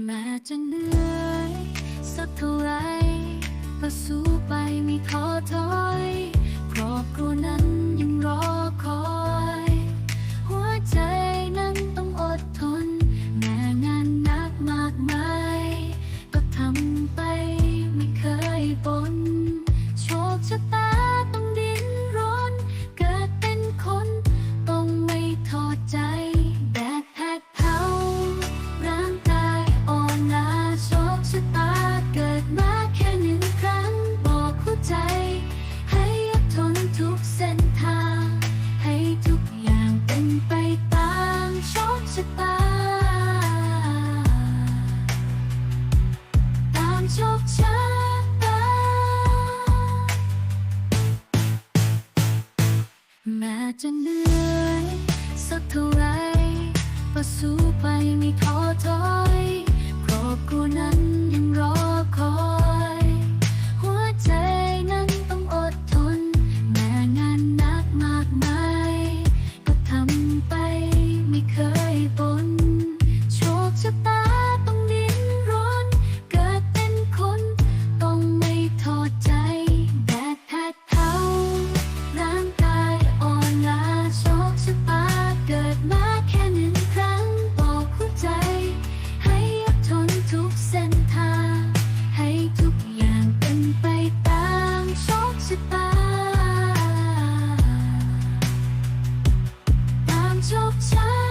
แม้จะเหนื่อยสักเท่าไร แม้จะเหนื่อยสักเท่า of time